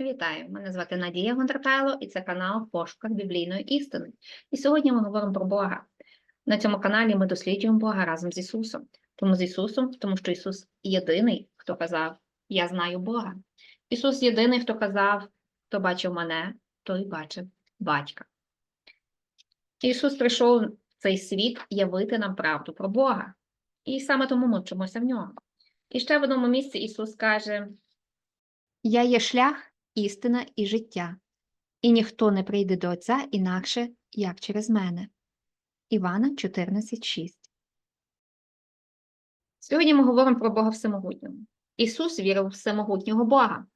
Вітаю! Мене звати Надія Гонтартайло і це канал пошуках біблійної істини. І сьогодні ми говоримо про Бога. На цьому каналі ми досліджуємо Бога разом з Ісусом. Тому з Ісусом, тому що Ісус єдиний, хто казав Я знаю Бога. Ісус єдиний, хто казав, хто бачив мене, той бачив батька. Ісус прийшов в цей світ явити нам правду про Бога. І саме тому ми вчимося в нього. І ще в одному місці Ісус каже: Я є шлях, істина і життя, і ніхто не прийде до Отця інакше, як через мене. Івана 14,6 Сьогодні ми говоримо про Бога Всемогутнього. Ісус вірив в всемогутнього Бога.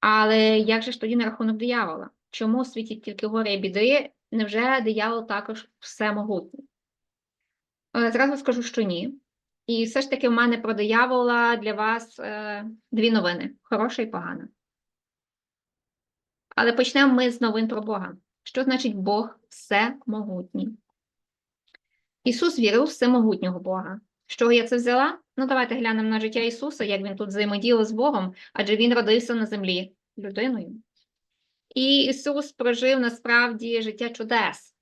Але як же ж тоді на рахунок диявола? Чому у світі тільки горе і біди? Невже диявол також всемогутній? Е, Зразу скажу, що ні. І все ж таки в мене про диявола для вас е, дві новини: хороша і погана. Але почнемо ми з новин про Бога. Що значить Бог всемогутній? Ісус вірив в всемогутнього Бога. З чого я це взяла? Ну, давайте глянемо на життя Ісуса, як він тут взаємодіяв з Богом, адже він родився на землі людиною. І Ісус прожив насправді життя чудес.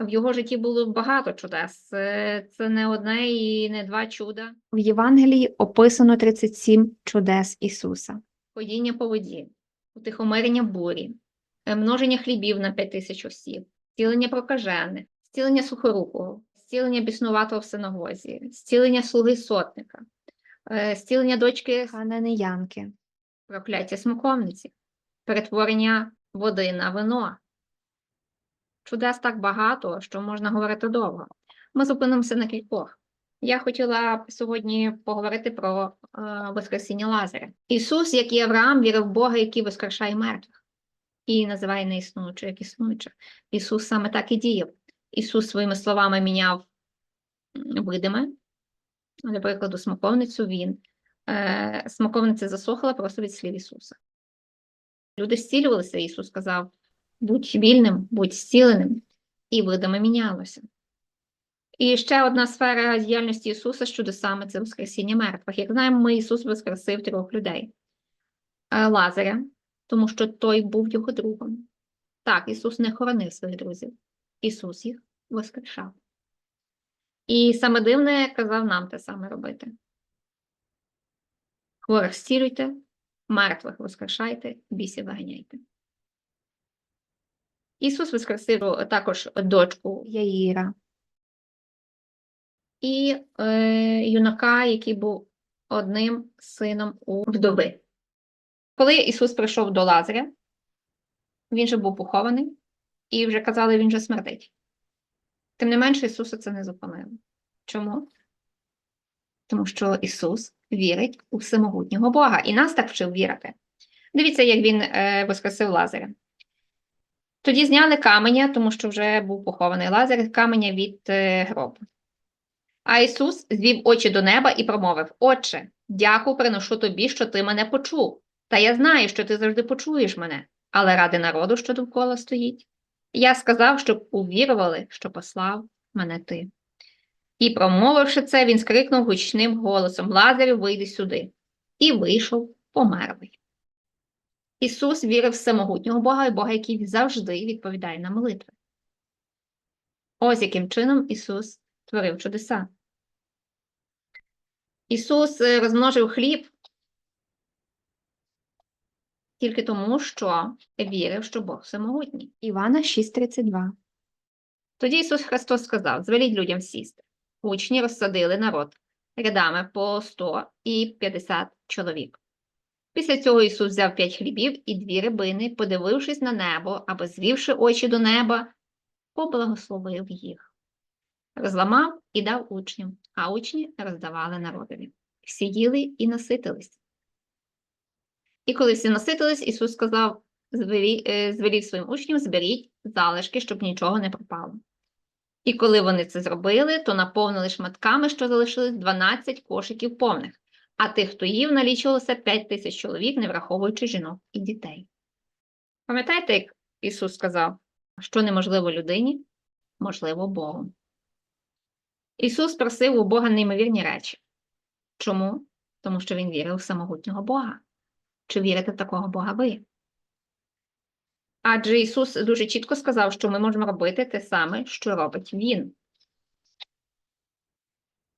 В його житті було багато чудес. Це, це не одне і не два чуда. В Євангелії описано 37 чудес Ісуса. ходіння по воді, утихомирення бурі, е, множення хлібів на п'ять тисяч осіб, зцілення прокажених, зцілення сухорукого, зцілення біснуватого в синагозі, зцілення слуги сотника, е, зцілення дочки Хананеянки, прокляття смоковниці, перетворення води на вино. Чудес так багато, що можна говорити довго. Ми зупинимося на кількох. Я хотіла сьогодні поговорити про е, Воскресіння Лазаря. Ісус, як і Авраам, вірив в Бога, який воскрешає мертвих, і називає неіснуючих, як існуючих. Ісус саме так і діяв. Ісус своїми словами міняв видиме. Для прикладу, смоковницю він. Е, смоковниця засохла просто від слів Ісуса. Люди зцілювалися, Ісус сказав: будь вільним, будь зціленим, і видиме мінялося. І ще одна сфера діяльності Ісуса з чудесами це Воскресіння мертвих. Як знаємо, ми Ісус воскресив трьох людей. Е, Лазаря, тому що той був його другом. Так, Ісус не хоронив своїх друзів, Ісус їх воскрешав. І саме дивне казав нам те саме робити. Хворих зцілюйте, мертвих воскрешайте, бісів виганяйте. Ісус воскресив також дочку Яїра, і е, юнака, який був одним сином у вдови. Коли Ісус прийшов до Лазаря, він же був похований, і вже казали, він же смердить. Тим не менше, Ісуса це не зупинило. Чому? Тому що Ісус вірить у всемогутнього Бога, і нас так вчив вірити. Дивіться, як він е, воскресив Лазаря. Тоді зняли каменя, тому що вже був похований Лазар, каменя від е, гробу. А Ісус звів очі до неба і промовив: Отче, дяку приношу тобі, що ти мене почув. Та я знаю, що ти завжди почуєш мене, але ради народу, що довкола стоїть. Я сказав, щоб увірували, що послав мене ти. І, промовивши це, він скрикнув гучним голосом Лазарю, вийди сюди. І вийшов померлий. Ісус вірив в всемогутнього Бога і Бога, який завжди відповідає на молитви. Ось яким чином Ісус творив чудеса. Ісус е, розмножив хліб тільки тому, що вірив, що Бог всемогутній. Івана 6,32 Тоді Ісус Христос сказав: звеліть людям сісти. Учні розсадили народ рядами по 100 і 50 чоловік. Після цього Ісус взяв п'ять хлібів і дві рибини, подивившись на небо або звівши очі до неба, поблагословив їх. Розламав і дав учням, а учні роздавали народові. Всі їли і наситились. І коли всі наситились, Ісус сказав, е, звелів своїм учням, зберіть залишки, щоб нічого не пропало. І коли вони це зробили, то наповнили шматками, що залишились 12 кошиків повних, а тих, хто їв, налічувалося 5 тисяч чоловік, не враховуючи жінок і дітей. Пам'ятаєте, як Ісус сказав, що неможливо людині, можливо Богу. Ісус просив у Бога неймовірні речі. Чому? Тому що Він вірив в самогутнього Бога. Чи вірите в такого Бога ви? Адже Ісус дуже чітко сказав, що ми можемо робити те саме, що робить Він.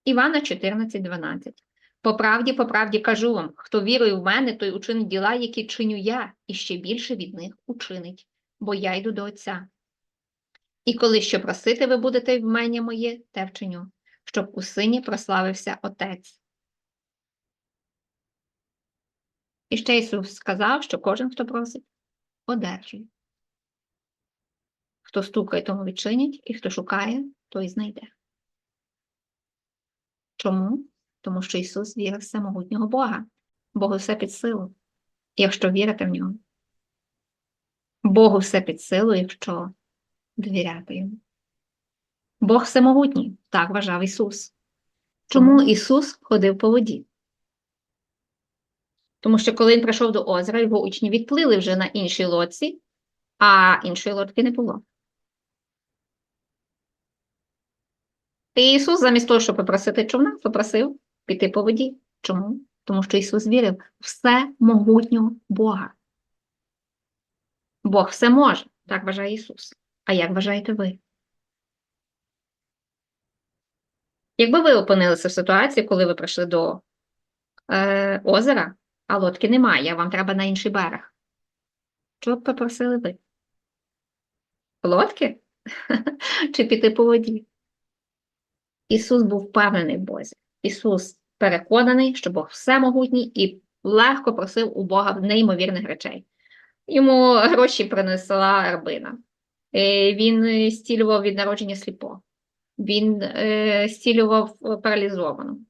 Івана 14:12. По правді, по правді кажу вам, хто вірує в мене, той учинить діла, які чиню я, і ще більше від них учинить, бо я йду до Отця. І коли що просити ви будете в мене моє, те вчиню, щоб у сині прославився Отець. І ще Ісус сказав, що кожен, хто просить, одержує. Хто стукає, тому відчинять, і хто шукає, той знайде. Чому? Тому що Ісус вірив в всемогутнього Бога. Богу все під силу, якщо вірити в нього. Богу все під силу, якщо довіряти йому. Бог всемогутній, так вважав Ісус. Чому Ісус ходив по воді? Тому що коли він прийшов до озера, його учні відплили вже на іншій лодці, а іншої лодки не було. І Ісус, замість того, щоб попросити човна, попросив піти по воді. Чому? Тому що Ісус вірив в всемогутнього Бога. Бог все може, так вважає Ісус. А як вважаєте ви? Якби ви опинилися в ситуації, коли ви прийшли до е, озера, а лодки немає, вам треба на інший берег, що б попросили ви? Лодки? Чи піти по воді? Ісус був впевнений в Бозі. Ісус переконаний, що Бог всемогутній і легко просив у Бога неймовірних речей. Йому гроші принесла рабина. Е, Він зцілював від народження сліпого. Він е, зцілював паралізовану.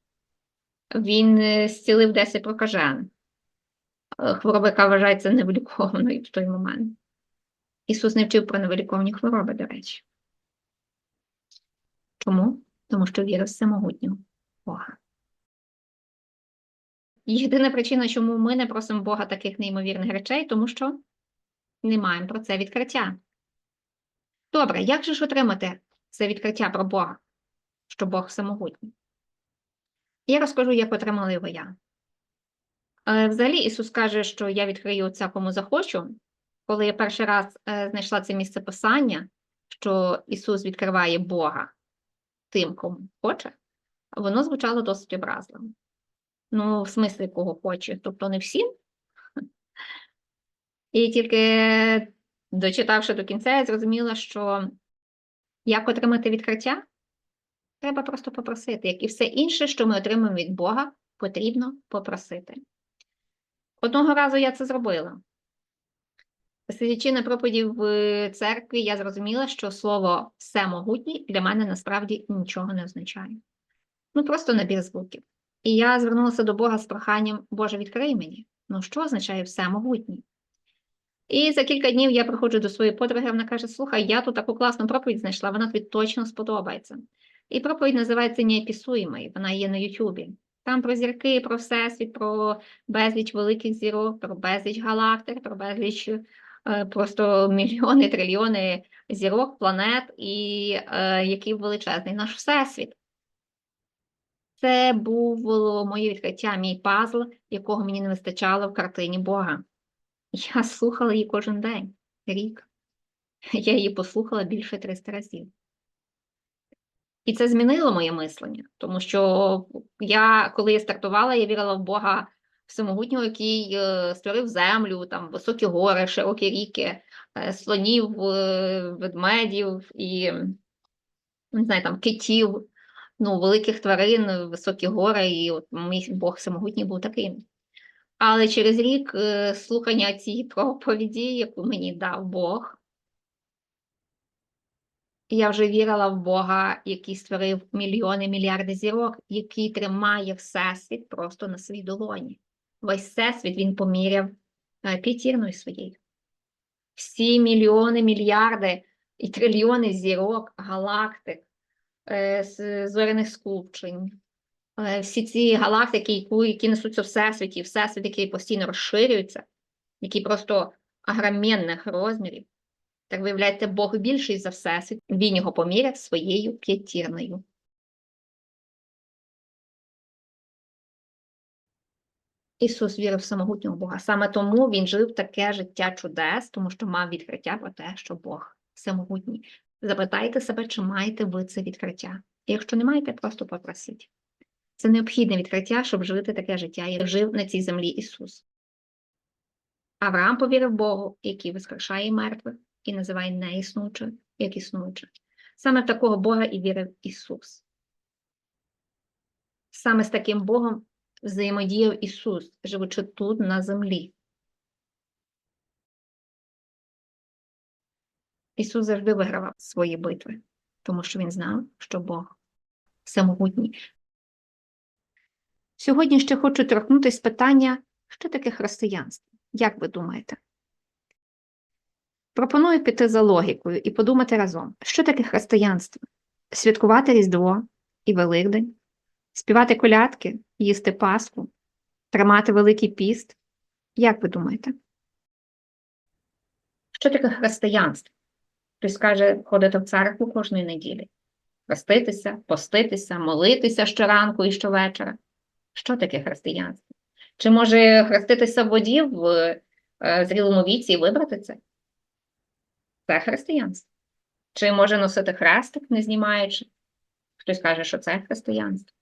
Він е, зцілив 10 прокажен. Е, Хвороба, яка вважається невилікованою в той момент. Ісус не вчив про невиліковані хвороби, до речі. Чому? Тому що вірив всемогутнього Бога. Єдина причина, чому ми не просимо Бога таких неймовірних речей, тому що не маємо про це відкриття. Добре, як же ж отримати це відкриття про Бога, що Бог всемогутній? Я розкажу, як отримала його я. Е, Взагалі, Ісус каже, що я відкрию Отця, кому захочу. Коли я перший раз е, знайшла це місце писання, що Ісус відкриває Бога тим, кому хоче, воно звучало досить образливо. Ну, в смислі, кого хоче, тобто не всім. І тільки дочитавши до кінця, я зрозуміла, що як отримати відкриття, треба просто попросити. Як і все інше, що ми отримаємо від Бога, потрібно попросити. Одного разу я це зробила. Сидячи на проповіді в церкві, я зрозуміла, що слово всемогутній для мене насправді нічого не означає. Ну, просто набір звуків. І я звернулася до Бога з проханням, Боже, відкрий мені. Ну, що означає всемогутній? І за кілька днів я приходжу до своєї подруги, вона каже: Слухай, я тут таку класну проповідь знайшла, вона тобі точно сподобається. І проповідь називається Неопісуємий, вона є на Ютубі. Там про зірки, про всесвіт, про безліч великих зірок, про безліч галактик, про безліч е, просто мільйони, трильйони зірок, планет, і е, який величезний наш всесвіт. Це було моє відкриття, мій пазл, якого мені не вистачало в картині Бога. Я слухала її кожен день, рік. Я її послухала більше 300 разів. І це змінило моє мислення, тому що я, коли я стартувала, я вірила в Бога всемогутнього, який е, створив землю, там високі гори, широкі ріки, е, слонів, е, ведмедів і не знаю, там китів, ну, великих тварин, високі гори, і от мій Бог всемогутній був таким. Але через рік е, слухання цієї проповіді, яку мені дав Бог, я вже вірила в Бога, який створив мільйони, мільярди зірок, який тримає Всесвіт просто на своїй долоні. Весь Всесвіт він поміряв е, п'ятірною своєю. Всі мільйони, мільярди і трильйони зірок, галактик, е, зоряних скупчень, всі ці галактики, які, несуться в всесвіті, всесвіт, який постійно розширюється, який просто агроменних розмірів. Так виявляється, Бог більший за всесвіт, він його поміряв своєю п'ятірною. Ісус вірив в самогутнього Бога. Саме тому він жив таке життя чудес, тому що мав відкриття про те, що Бог всемогутній. Запитайте себе, чи маєте ви це відкриття. Якщо не маєте, просто попросіть. Це необхідне відкриття, щоб жити таке життя, як жив на цій землі Ісус. Авраам повірив Богу, який воскрешає мертвих і називає неіснучих, як існуючих. Саме в такого Бога і вірив Ісус. Саме з таким Богом взаємодіяв Ісус, живучи тут на землі. Ісус завжди вигравав свої битви, тому що Він знав, що Бог всемогутній. Сьогодні ще хочу торкнутися питання, що таке християнство. Як ви думаєте? Пропоную піти за логікою і подумати разом, що таке християнство? Святкувати Різдво і Великдень, співати колядки, їсти Пасху, тримати Великий піст. Як ви думаєте? Що таке християнство? Хтось каже ходити в церкву кожної неділі, хреститися, поститися, молитися щоранку і щовечора. Що таке християнство? Чи може хреститися в воді в е, зрілому віці і вибрати це? Це християнство. Чи може носити хрестик, не знімаючи? Хтось каже, що це християнство.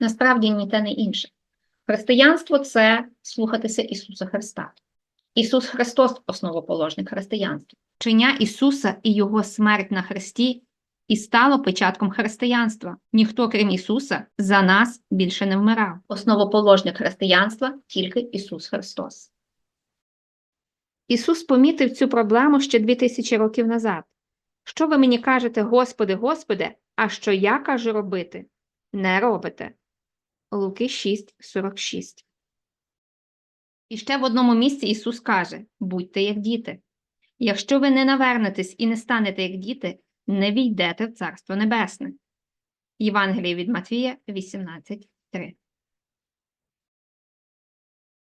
Насправді ні те, ні інше. Християнство це слухатися Ісуса Христа. Ісус Христос основоположник християнства. Вчення Ісуса і Його смерть на хресті і стало початком християнства. Ніхто, крім Ісуса, за нас більше не вмирав. Основоположник християнства тільки Ісус Христос. Ісус помітив цю проблему ще дві тисячі років назад. Що ви мені кажете, Господи, Господи, а що я кажу робити? Не робите. Луки 6,46 І ще в одному місці Ісус каже Будьте як діти. Якщо ви не навернетесь і не станете як діти, не війдете в Царство Небесне. Євангеліє від Матвія 18.3